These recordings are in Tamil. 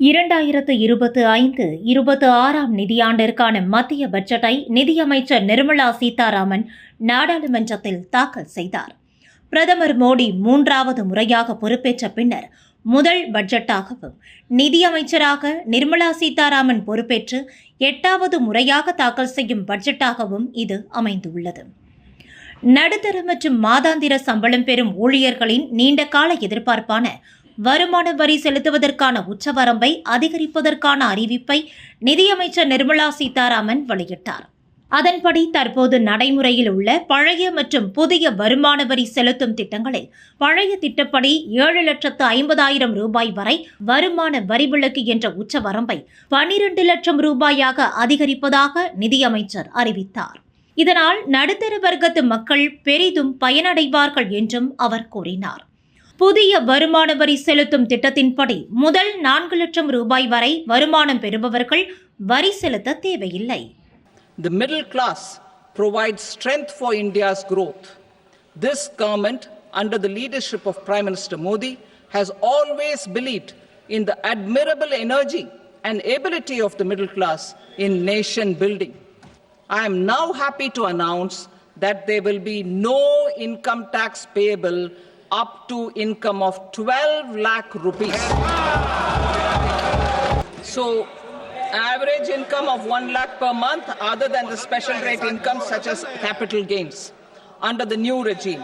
இரண்டாயிரத்து இருபத்து ஐந்து இருபத்து ஆறாம் நிதியாண்டிற்கான மத்திய பட்ஜெட்டை நிதியமைச்சர் நிர்மலா சீதாராமன் நாடாளுமன்றத்தில் தாக்கல் செய்தார். பிரதமர் மோடி மூன்றாவது முறையாக பொறுப்பேற்ற பின்னர் முதல் பட்ஜெட்டாகவும் நிதியமைச்சராக நிர்மலா சீதாராமன் பொறுப்பேற்று எட்டாவது முறையாக தாக்கல் செய்யும் பட்ஜெட்டாகவும் இது அமைந்துள்ளது. நடுத்தர மற்றும் மாதாந்திர சம்பளம் பெறும் ஊழியர்களின் நீண்ட கால எதிர்பார்ப்பான வருமான வரி செலுத்துவதற்கான உச்சவரம்பை அதிகரிப்பதற்கான அறிவிப்பை நிதியமைச்சர் நிர்மலா சீதாராமன் வெளியிட்டார். அதன்படி தற்போது நடைமுறையில் உள்ள பழைய மற்றும் புதிய வருமான வரி செலுத்தும் திட்டங்களில் பழைய திட்டப்படி ஏழு லட்சத்து ஐம்பதாயிரம் ரூபாய் வரை வருமான வரி விலக்கு என்ற உச்சவரம்பை பனிரெண்டு லட்சம் ரூபாயாக அதிகரிப்பதாக நிதியமைச்சர் அறிவித்தார். இதனால் நடுத்தர வர்க்கத்து மக்கள் பெரிதும் பயனடைவார்கள் என்றும் அவர் கூறினார். புதிய வருமான வரி செலுத்தும் திட்டத்தின்படி முதல் நான்கு லட்சம் ரூபாய் வரை வருமானம் பெறுபவர்கள் வரி செலுத்த தேவையில்லை The middle class provides strength for India's growth. This government, under the leadership of Prime Minister Modi, has always believed in the admirable energy and ability of the middle class in nation building. I am now happy to announce that there will be no income tax payable up to income of 12 lakh rupees. So, average income of 1 lakh per month, other than the special rate income such as capital gains, under the new regime.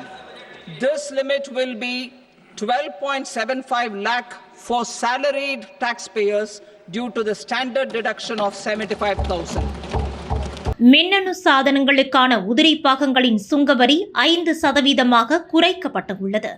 This limit will be 12.75 lakh for salaried taxpayers due to the standard deduction of 75,000. மின்னணு சாதனங்களுக்கான உதிரி பாகங்களின் சுங்கவரி ஐந்து சதவீதமாக குறைக்கப்பட்டுள்ளது.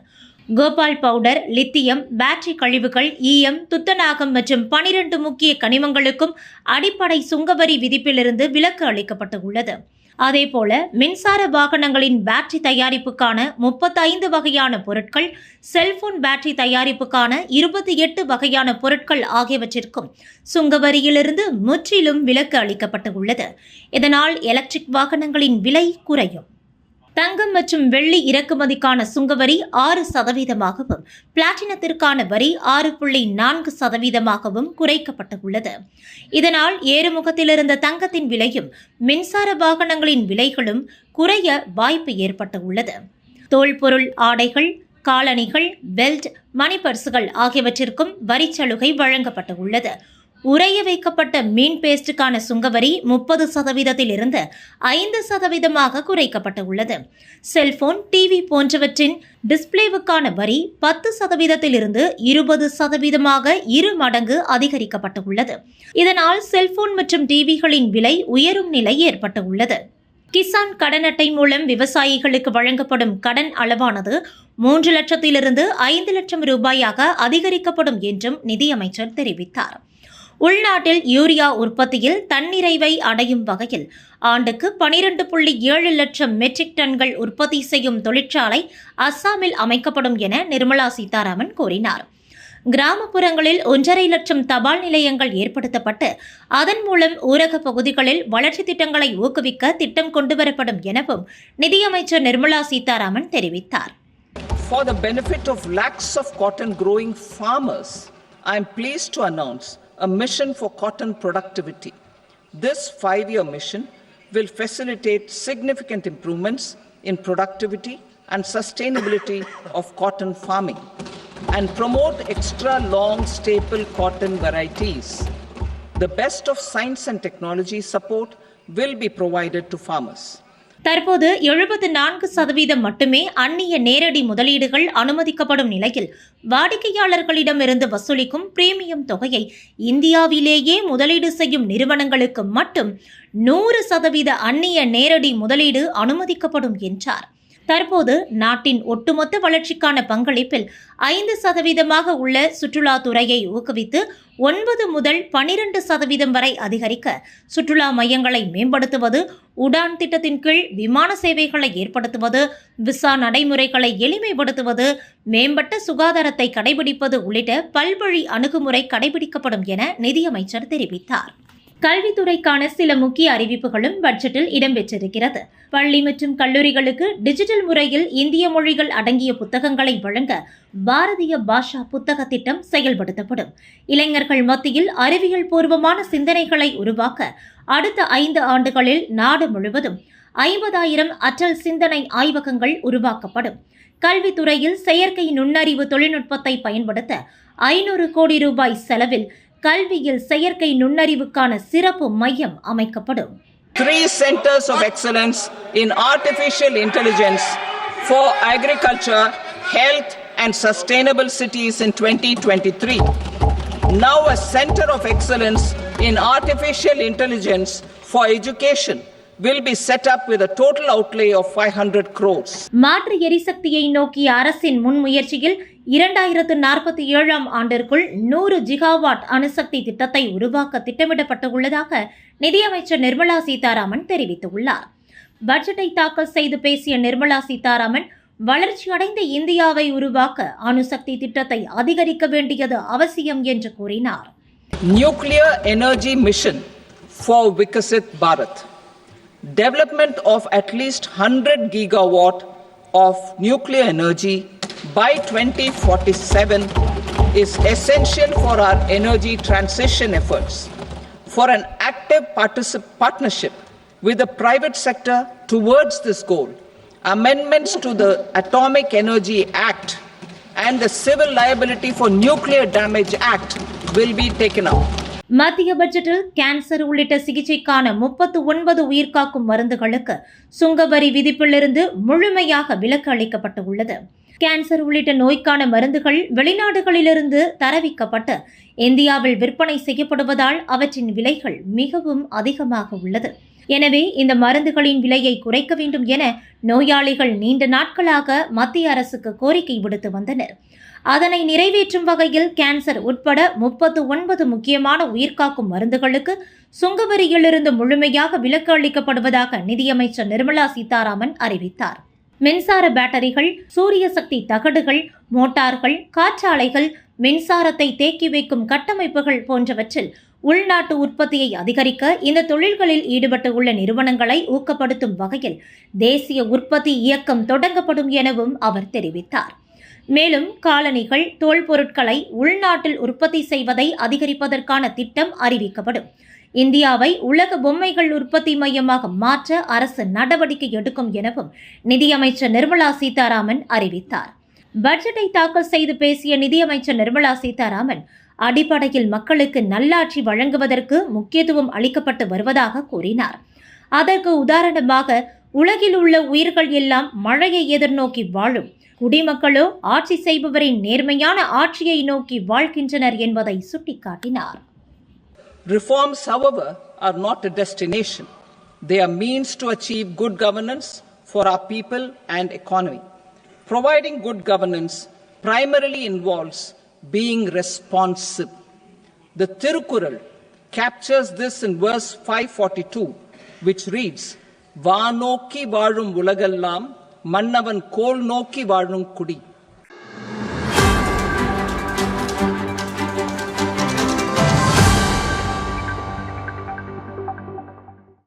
கோபால் பவுடர் லித்தியம் பேட்டரி கழிவுகள் ஈயம் துத்தநாகம் மற்றும் பனிரெண்டு முக்கிய கனிமங்களுக்கும் அடிப்படை சுங்கவரி விதிப்பிலிருந்து விலக்கு அளிக்கப்பட்டுள்ளது. அதேபோல மின்சார வாகனங்களின் பேட்டரி தயாரிப்புக்கான முப்பத்தைந்து வகையான பொருட்கள் செல்போன் பேட்டரி தயாரிப்புக்கான இருபத்தி எட்டு வகையான பொருட்கள் ஆகியவற்றிற்கும் சுங்கவரியிலிருந்து முற்றிலும் விலக்கு அளிக்கப்பட்டுள்ளது இதனால் எலக்ட்ரிக் வாகனங்களின் விலை குறையும். தங்கம் மற்றும் வெள்ளி இறக்குமதிக்கான சுங்கவரி ஆறு சதவீதமாகவும் பிளாட்டினத்திற்கான வரி ஆறு புள்ளி நான்கு சதவீதமாகவும் குறைக்கப்பட்டுள்ளது. இதனால் ஏறுமுகத்திலிருந்த தங்கத்தின் விலையும் மின்சார வாகனங்களின் விலைகளும் குறைய வாய்ப்பு ஏற்பட்டுள்ளது. தோல்பொருள் ஆடைகள் காலணிகள் பெல்ட் மணிப்பர்சுகள் ஆகியவற்றிற்கும் வரிச்சலுகை வழங்கப்பட்டுள்ளது. உறைய வைக்கப்பட்ட மீன் பேஸ்டுக்கான சுங்கவரி முப்பது சதவீதத்தில் இருந்து ஐந்து சதவீதமாக குறைக்கப்பட்டு உள்ளது செல்போன் டிவி போன்றவற்றின் டிஸ்பிளேவுக்கான வரி பத்து சதவீதத்தில் இருந்து இருபது சதவீதமாக இரு மடங்கு அதிகரிக்கப்பட்டு உள்ளது இதனால் செல்போன் மற்றும் டிவிகளின் விலை உயரும் நிலை ஏற்பட்டு உள்ளது கிசான் கடன் அட்டை மூலம் விவசாயிகளுக்கு வழங்கப்படும் கடன் அளவானது மூன்று லட்சத்திலிருந்து ஐந்து லட்சம் ரூபாயாக அதிகரிக்கப்படும் என்றும் நிதியமைச்சர் தெரிவித்தார். உள்நாட்டில் யூரியா உற்பத்தியில் தன்னிறைவை அடையும் வகையில் ஆண்டுக்கு பனிரெண்டு புள்ளி ஏழு லட்சம் மெட்ரிக் டன்கள் உற்பத்தி செய்யும் தொழிற்சாலை அஸ்ஸாமில் அமைக்கப்படும் என நிர்மலா சீதாராமன் கூறினார். கிராமப்புறங்களில் ஒன்றரை லட்சம் தபால் நிலையங்கள் ஏற்படுத்தப்பட்டு அதன் மூலம் ஊரக பகுதிகளில் வளர்ச்சி திட்டங்களை ஊக்குவிக்க திட்டம் கொண்டுவரப்படும் எனவும் நிதியமைச்சர் நிர்மலா சீதாராமன் தெரிவித்தார். For the benefit of lakhs of cotton growing farmers, I am pleased to announce a mission for cotton productivity. This five year mission will facilitate significant improvements in productivity and sustainability of cotton farming and promote extra long staple cotton varieties. The best of science and technology support will be provided to farmers. தற்போது எழுபத்து நான்கு சதவீதம் மட்டுமே அந்நிய நேரடி முதலீடுகள் அனுமதிக்கப்படும் நிலையில் வாடிக்கையாளர்களிடமிருந்து வசூலிக்கும் பிரீமியம் தொகையை இந்தியாவிலேயே முதலீடு செய்யும் நிறுவனங்களுக்கு மட்டும் நூறு சதவீத அந்நிய நேரடி முதலீடு அனுமதிக்கப்படும் என்றார். தற்போது நாட்டின் ஒட்டுமொத்த வளர்ச்சிக்கான பங்களிப்பில் ஐந்து சதவீதமாக உள்ள சுற்றுலாத்துறையை ஊக்குவித்து ஒன்பது முதல் பனிரெண்டு சதவீதம் வரை அதிகரிக்க சுற்றுலா மையங்களை மேம்படுத்துவது உடான் திட்டத்தின் கீழ் விமான சேவைகளை ஏற்படுத்துவது விசா நடைமுறைகளை எளிமைப்படுத்துவது மேம்பட்ட சுகாதாரத்தை கடைபிடிப்பது உள்ளிட்ட பல்வழி அணுகுமுறை கடைபிடிக்கப்படும் என நிதியமைச்சர் தெரிவித்தார். கல்வித்துறைக்கான சில முக்கிய அறிவிப்புகளும் பட்ஜெட்டில் இடம்பெற்றிருக்கிறது. பள்ளி மற்றும் கல்லூரிகளுக்கு டிஜிட்டல் முறையில் இந்திய மொழிகள் அடங்கிய புத்தகங்களை வழங்க பாரதிய பாஷா புத்தக திட்டம் செயல்படுத்தப்படும். இளைஞர்கள் மத்தியில் அறிவியல் பூர்வமான சிந்தனைகளை உருவாக்க அடுத்த ஐந்து ஆண்டுகளில் நாடு முழுவதும் ஐம்பதாயிரம் அற்றல் சிந்தனை ஆய்வகங்கள் உருவாக்கப்படும். கல்வித்துறையில் செயற்கை நுண்ணறிவு தொழில்நுட்பத்தை பயன்படுத்த ஐநூறு கோடி ரூபாய் செலவில் கல்வியில் செயற்கை நுண்ணறிவுக்கான சிறப்பு மையம் அமைக்கப்படும் Three centers of excellence in artificial intelligence for agriculture, health, and sustainable cities in 2023. Now, a center of excellence in artificial intelligence for education Will be set up with a total outlay of 500 crores. மாற்று எரிசக்தியை நோக்கிய அரசின் முன்முயற்சியில் இரண்டாயிரத்து நாற்பத்தி ஏழாம் ஆண்டிற்குள் நூறு ஜிகாவாட் அணுசக்தி திட்டத்தை உருவாக்க திட்டமிடப்பட்டுள்ளதாக நிதியமைச்சர் நிர்மலா சீதாராமன் தெரிவித்துள்ளார் பட்ஜெட்டை தாக்கல் செய்து பேசிய நிர்மலா சீதாராமன் வளர்ச்சியடைந்த இந்தியாவை உருவாக்க அணுசக்தி திட்டத்தை அதிகரிக்க வேண்டியது அவசியம் என்று கூறினார் Nuclear Energy Mission for Vikasit Bharat. Development of at least 100 gigawatt of nuclear energy by 2047 is essential for our energy transition efforts. For an active particip- partnership with the private sector towards this goal, amendments to the Atomic Energy Act and the Civil Liability for Nuclear Damage Act will be taken up. மத்திய பட்ஜெட்டில் கேன்சர் உள்ளிட்ட சிகிச்சைக்கான முப்பத்து ஒன்பது உயிர்காக்கும் மருந்துகளுக்கு சுங்கவரி விதிப்பிலிருந்து முழுமையாக விலக்கு அளிக்கப்பட்டுள்ளது. கேன்சர் உள்ளிட்ட நோய்க்கான மருந்துகள் வெளிநாடுகளிலிருந்து தரவிக்கப்பட்டு இந்தியாவில் விற்பனை செய்யப்படுவதால் அவற்றின் விலைகள் மிகவும் அதிகமாக உள்ளது. எனவே இந்த மருந்துகளின் விலையை குறைக்க வேண்டும் என நோயாளிகள் நீண்ட நாட்களாக மத்திய அரசுக்கு கோரிக்கை விடுத்து வந்தனர். அதனை நிறைவேற்றும் வகையில் கேன்சர் உட்பட முப்பத்து ஒன்பது முக்கியமான உயிர்காக்கும் மருந்துகளுக்கு சுங்கவரியிலிருந்து முழுமையாக விலக்கு அளிக்கப்படுவதாக நிதியமைச்சர் நிர்மலா சீதாராமன் அறிவித்தார். மின்சார பேட்டரிகள் சூரிய சக்தி தகடுகள் மோட்டார்கள் காற்றாலைகள் மின்சாரத்தை தேக்கி வைக்கும் கட்டமைப்புகள் போன்றவற்றில் உள்நாட்டு உற்பத்தியை அதிகரிக்க இந்த தொழில்களில் ஈடுபட்டு உள்ள நிறுவனங்களை ஊக்கப்படுத்தும் வகையில் தேசிய உற்பத்தி இயக்கம் தொடங்கப்படும் எனவும் அவர் தெரிவித்தார். மேலும் காலணிகள் தோல் பொருட்களை உள்நாட்டில் உற்பத்தி செய்வதை அதிகரிப்பதற்கான திட்டம் அறிவிக்கப்படும். இந்தியாவை உலக பொம்மைகள் உற்பத்தி மையமாக மாற்ற அரசு நடவடிக்கை எடுக்கும் எனவும் நிதியமைச்சர் நிர்மலா சீதாராமன் அறிவித்தார். பட்ஜெட்டை தாக்கல் செய்து பேசிய நிதியமைச்சர் நிர்மலா சீதாராமன் அடிப்படையில் மக்களுக்கு நல்லாட்சி வழங்குவதற்கு முக்கியத்துவம் அளிக்கப்பட்டு வருவதாக கூறினார். அதற்கு உதாரணமாக உலகில் உள்ள உயிர்கள் எல்லாம் மழையை எதிர்நோக்கி வாழும் குடிமக்களோ ஆட்சி செய்பவரின் நேர்மையான ஆட்சியை நோக்கி வாழ்கின்றனர் என்பதை சுட்டிக்காட்டினார் Reforms, however, are not a destination. They are means to achieve good governance for our people and economy. Providing good governance primarily involves being responsive. The Tirukural captures this in verse 542, which reads, Vanokki varum ulagallam, மன்னவன் கோல் நோக்கி வாழும் குடி